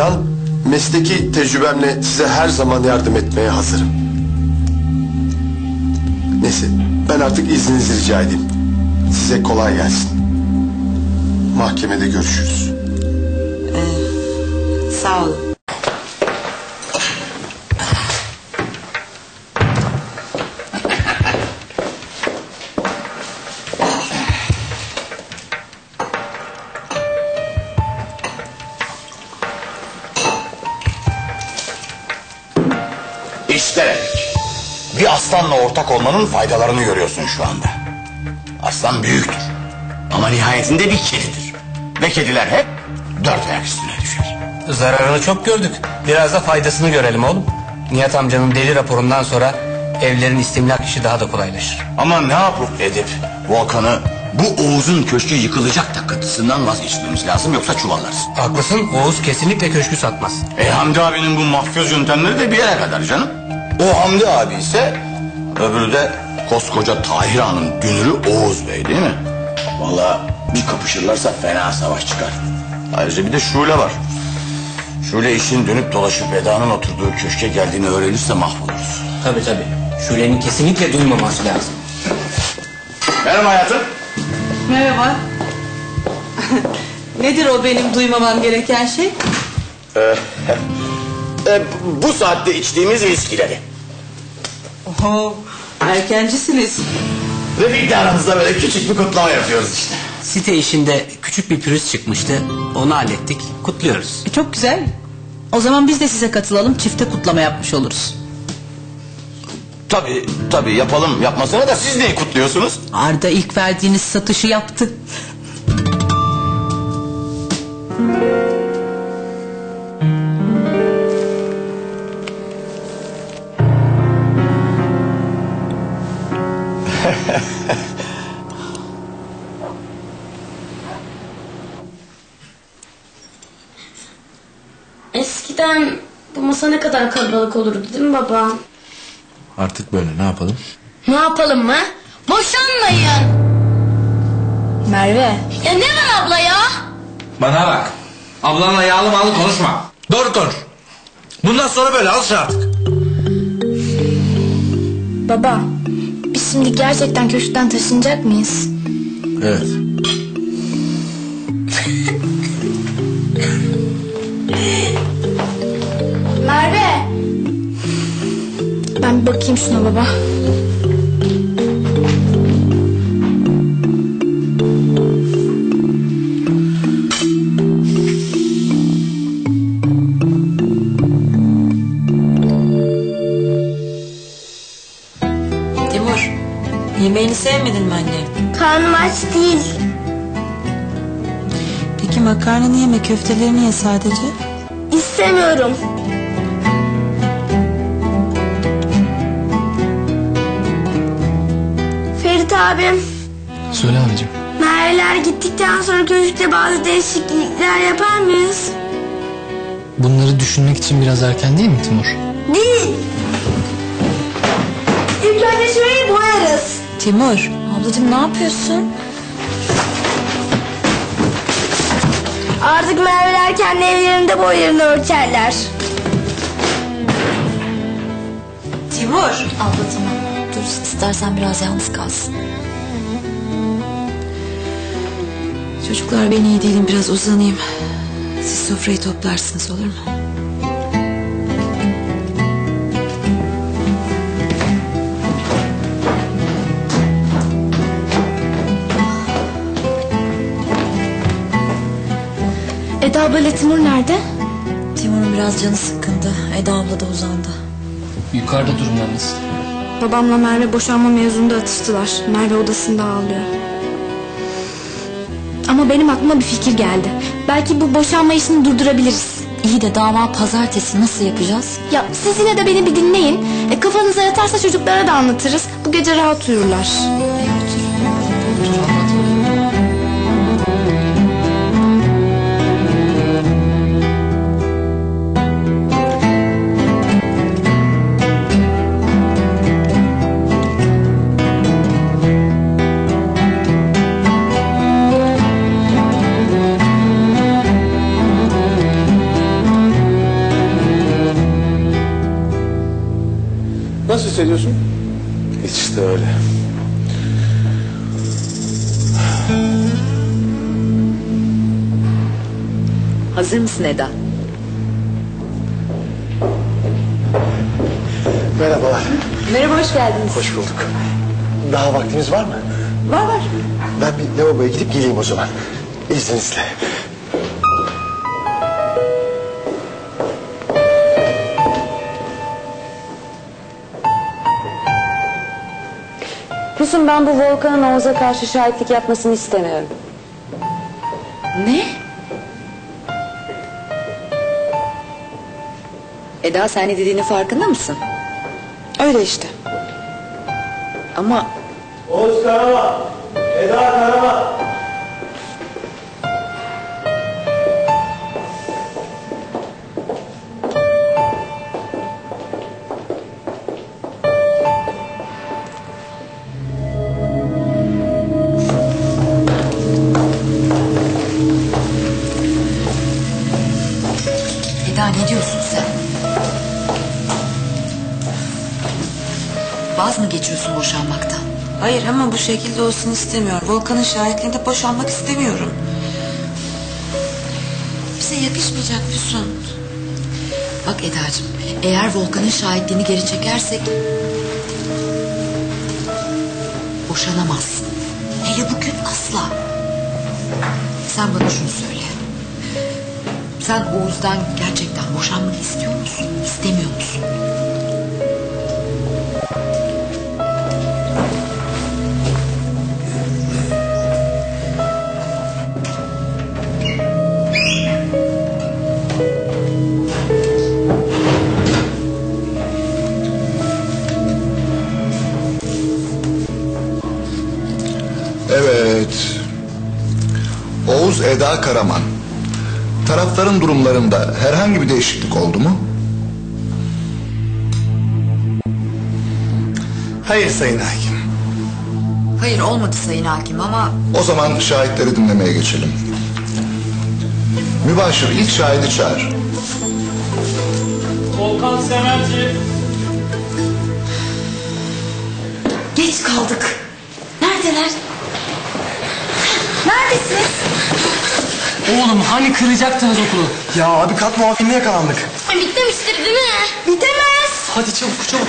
Hanım. Mesleki tecrübemle size her zaman yardım etmeye hazırım. Neyse ben artık izninizi rica edeyim. Size kolay gelsin. Mahkemede görüşürüz. Sağ olun. Aslanla ortak olmanın faydalarını görüyorsun şu anda. Aslan büyüktür ama nihayetinde bir kedidir. Ve kediler hep dört ayak üstüne düşer. Zararını çok gördük. Biraz da faydasını görelim oğlum. Nihat amcanın deli raporundan sonra evlerin istimlak işi daha da kolaylaşır. Ama ne yapıp edip Volkan'ı bu Oğuz'un köşkü yıkılacak takıntısından vazgeçmemiz lazım yoksa çuvallarız. Haklısın Oğuz kesinlikle köşkü satmaz. E Hamdi abinin bu mafyoz yöntemleri de bir yere kadar canım. O Hamdi abi ise öbürü de koskoca Tahir Han'ın dünürü Oğuz Bey değil mi? Vallahi bir kapışırlarsa fena savaş çıkar. Ayrıca bir de Şule var. Şule işin dönüp dolaşıp Eda'nın oturduğu köşke geldiğini öğrenirse mahvoluruz. Tabii tabii. Şule'nin kesinlikle duymaması lazım. Merhaba hayatım. Merhaba. Nedir o benim duymamam gereken şey? E, bu saatte içtiğimiz viskileri. Oho, erkencisiniz. Ve bir de aramızda böyle küçük bir kutlama yapıyoruz işte. Site işinde küçük bir pürüz çıkmıştı. Onu hallettik. Kutluyoruz. E, Çok güzel. O zaman biz de size katılalım. Çifte kutlama yapmış oluruz. Tabii tabii yapalım yapmasına da siz neyi kutluyorsunuz? Arda ilk verdiğiniz satışı yaptı. Eskiden bu masa ne kadar kalabalık olurdu değil mi baba? Artık böyle ne yapalım? Ne yapalım mı? Boşanmayın. Merve. Ya ne var abla ya? Bana bak. Ablanla yağlı malı konuşma. Doğru konuş. Bundan sonra böyle alış artık. Baba. Biz şimdi gerçekten köşkten taşınacak mıyız? Evet. Merve. Ben bir bakayım şuna baba. Sevmedin mi anne? Karnım aç değil. Peki makarnanı yeme, köftelerini ye sadece. İstemiyorum. Ferit abim. Söyle abicim. Merve'ler gittikten sonra köşkte bazı değişiklikler yapar mıyız? Bunları düşünmek için biraz erken değil mi Timur? Değil. Timur, ablacığım ne yapıyorsun? Artık Merve'ler kendi evlerinde boylarını ölçerler. Timur. Abla tamam. Dur istersen biraz yalnız kalsın. Çocuklar ben iyi değilim, biraz uzanayım. Siz sofrayı toplarsınız olur mu? Eda abla Timur nerede? Timur'un biraz canı sıkkındı. Eda abla da uzandı. Yukarıda durumlar nasıl? Babamla Merve boşanma mevzunda atıştılar. Merve odasında ağlıyor. Ama benim aklıma bir fikir geldi. Belki bu boşanma işini durdurabiliriz. İyi de dava pazartesi nasıl yapacağız? Ya siz yine de beni bir dinleyin. E, kafanıza yatarsa çocuklara da anlatırız. Bu gece rahat uyurlar. Hissediyorsun? Hiç de öyle. Hazır mısın Eda? Merhabalar. Merhaba hoş geldiniz. Hoş bulduk. Daha vaktimiz var mı? Var var. Ben bir lavaboya gidip geleyim o zaman. İzninizle. Füsun ben bu Volkan'ın Oğuz'a karşı şahitlik yapmasını istemiyorum. Ne? Eda sen ne dediğinin farkında mısın? Öyle işte. Ama Oğuz Karaman. Eda Karaman. Eda ne diyorsun sen? Vaz mı geçiyorsun boşanmaktan? Hayır ama bu şekilde olsun istemiyorum. Volkan'ın şahitliğinde boşanmak istemiyorum. Bize yakışmayacak Füsun. Bak Eda'cığım eğer Volkan'ın şahitliğini geri çekersek... ...boşanamazsın. Hele bugün asla. Sen bana şunu söyle. Sen Oğuz'dan gerçekten boşanmak istiyor musun? İstemiyor musun? Evet. Oğuz Eda Karaman. Tarafların durumlarında herhangi bir değişiklik oldu mu? Hayır Sayın Hakim. Hayır olmadı Sayın Hakim ama... O zaman şahitleri dinlemeye geçelim. Mübaşir ilk şahidi çağır. Volkan Semerci. Geç kaldık. Neredeler? Neredesiniz? Oğlum hani kıracaktınız okulu? Ya abi kat muavinine yakalandık. Bitmemiştir değil mi? Bitemez. Hadi çabuk çabuk.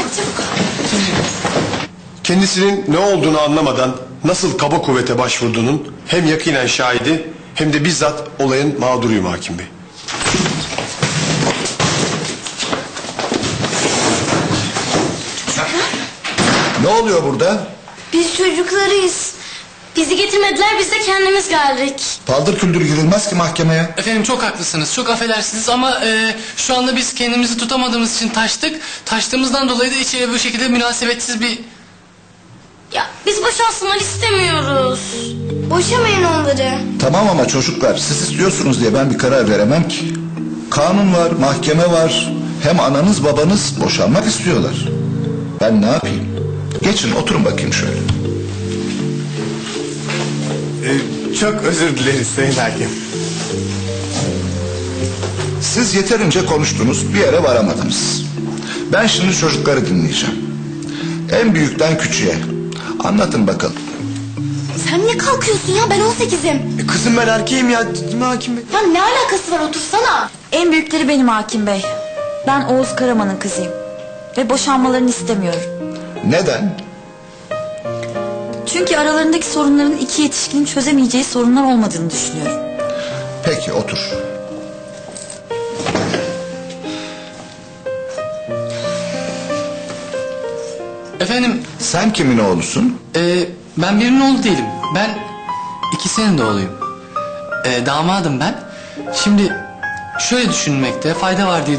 Kendisinin ne olduğunu anlamadan nasıl kaba kuvvete başvurduğunun hem yakinen şahidi hem de bizzat olayın mağduruyum hakim bey. Ne oluyor burada? Biz çocuklarıyız. Bizi getirmediler biz de kendimiz geldik. Paldır küldür girilmez ki mahkemeye. Efendim çok haklısınız. Çok affedersiniz ama e, şu anda biz kendimizi tutamadığımız için taştık. Taştığımızdan dolayı da içeri bu şekilde münasebetsiz bir... Ya biz boşansınlar istemiyoruz. Boşamayın onları. Tamam ama çocuklar siz istiyorsunuz diye ben bir karar veremem ki. Kanun var, mahkeme var. Hem ananız babanız boşanmak istiyorlar. Ben ne yapayım? Geçin oturun bakayım şöyle. Çok özür dileriz Sayın Hakim. Siz yeterince konuştunuz, bir yere varamadınız. Ben şimdi çocukları dinleyeceğim. En büyükten küçüğe. Anlatın bakalım. Sen niye kalkıyorsun ya ben 18'im. kızım ben erkeğim ya değil mi hakim bey? Ya ne alakası var otursana. En büyükleri benim hakim bey. Ben Oğuz Karaman'ın kızıyım. Ve boşanmalarını istemiyorum. Neden? Çünkü aralarındaki sorunların iki yetişkinin çözemeyeceği sorunlar olmadığını düşünüyorum. Peki otur. Efendim Sen kimin oğlusun? e, ben birinin oğlu değilim. Ben ikisinin de oğluyum. E, damadım ben. Şimdi şöyle düşünmekte fayda var diye